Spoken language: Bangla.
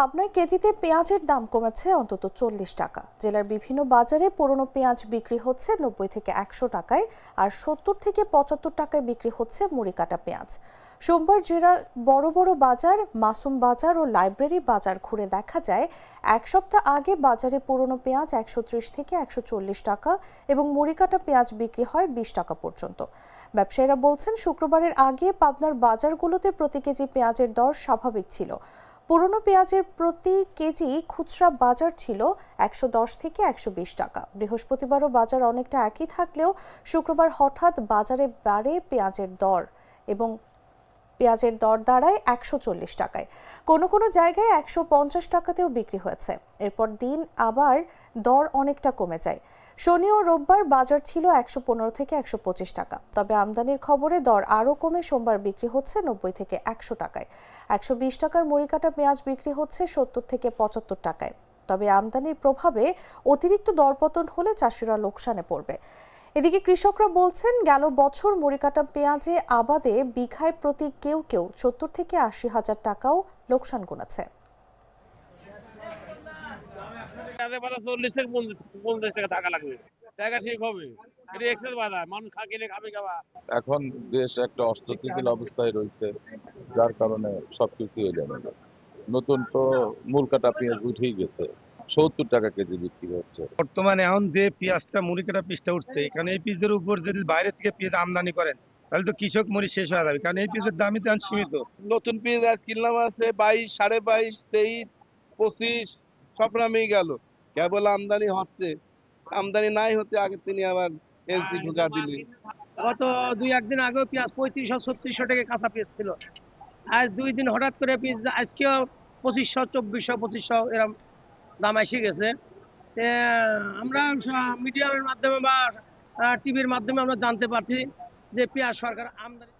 পাবনায় কেজিতে পেঁয়াজের দাম কমেছে অন্তত চল্লিশ টাকা। জেলার বিভিন্ন বাজারে পুরনো পেঁয়াজ বিক্রি হচ্ছে নব্বই থেকে একশো টাকায় আর সত্তর থেকে পঁচাত্তর টাকায় বিক্রি হচ্ছে মুড়ি কাটা পেঁয়াজ। সোমবার জেলার বড় বড় বাজার, মাসুম বাজার ও লাইব্রেরি বাজার ঘুরে দেখা যায়, এক সপ্তাহ আগে বাজারে পুরনো পেঁয়াজ একশো ত্রিশ থেকে একশো চল্লিশ টাকা এবং মুড়ি কাটা পেঁয়াজ বিক্রি হয় বিশ টাকা পর্যন্ত। ব্যবসায়ীরা বলছেন, শুক্রবারের আগে পাবনার বাজারগুলোতে প্রতি কেজি পেঁয়াজের দর স্বাভাবিক ছিল। পুরনো পেঁয়াজের প্রতি কেজি খুচরা বাজার ছিল একশো দশ থেকে একশো বিশ টাকা। বৃহস্পতিবারও বাজার অনেকটা একই থাকলেও শুক্রবার হঠাৎ বাজারে বাড়ে পেঁয়াজের দর এবং পেঁয়াজের দর দাঁড়ায় একশো চল্লিশ টাকায়। কোনো কোনো জায়গায় একশো পঞ্চাশ টাকাতেও বিক্রি হয়েছে। এরপর দিন আবার দর অনেকটা কমে যায়। শনি ও রোববার বাজার ছিল একশো পনেরো থেকে একশো পঁচিশ টাকা। তবে আমদানির খবরে দর আরও কমে সোমবার বিক্রি হচ্ছে নব্বই থেকে একশো টাকায়। একশো বিশ টাকার মুড়ি কাটা পেঁয়াজ বিক্রি হচ্ছে সত্তর থেকে পঁচাত্তর টাকায়। তবে আমদানির প্রভাবে অতিরিক্ত দরপতন হলে চাষিরা লোকসানে পড়বে। এদিকে কৃষকরা বলছেন গেল বছর মুড়িকাটা পেঁয়াজে আবাদে বিঘায় প্রতি কেউ কেউ সত্তর থেকে আশি হাজার টাকাও লোকসান গুনেছে। চল্লিশ থেকে পঞ্চাশ পঞ্চাশ টাকা টাকা লাগবে। টাকা ঠিক হবে। এটা এক্সেস বাজার মানুষ খা খাবে খাবা এখন দেশ একটা অস্থিতিশীল অবস্থায় রয়েছে যার কারণে সবকিছু নতুন তো মূল কাটা পেঁয়াজ উঠেই গেছে। সত্তর টাকা কেজি বিক্রি হচ্ছে। বর্তমানে এখন যে পেঁয়াজটা মুড়ি কাটা পিসটা উঠছে এখানে এই পিসের উপর যদি বাইরে থেকে পেঁয়াজ আমদানি করেন তাহলে তো কৃষক মরি শেষ হয়ে যাবে কারণ এই পিসের দামই তো এখন সীমিত। নতুন পেঁয়াজ আজ কিনলাম আছে বাইশ সাড়ে বাইশ তেইশ পঁচিশ সব নামেই গেল। কেবল আমদানি হচ্ছে। আমদানি নাই হতে আগে তিনি আবার এলসি ঢুকা দিলি গত দুই একদিন আগেও পেঁয়াজ পঁয়ত্রিশশো ছত্রিশশো টাকা কাঁচা পেঁয়াজ ছিল। আজ দুই দিন হঠাৎ করে পেঁয়াজ আজকেও পঁচিশশো চব্বিশশো পঁচিশশো এরকম দাম এসে গেছে। আমরা মিডিয়ামের মাধ্যমে বা টিভির মাধ্যমে আমরা জানতে পারছি যে পেঁয়াজ সরকার আমদানি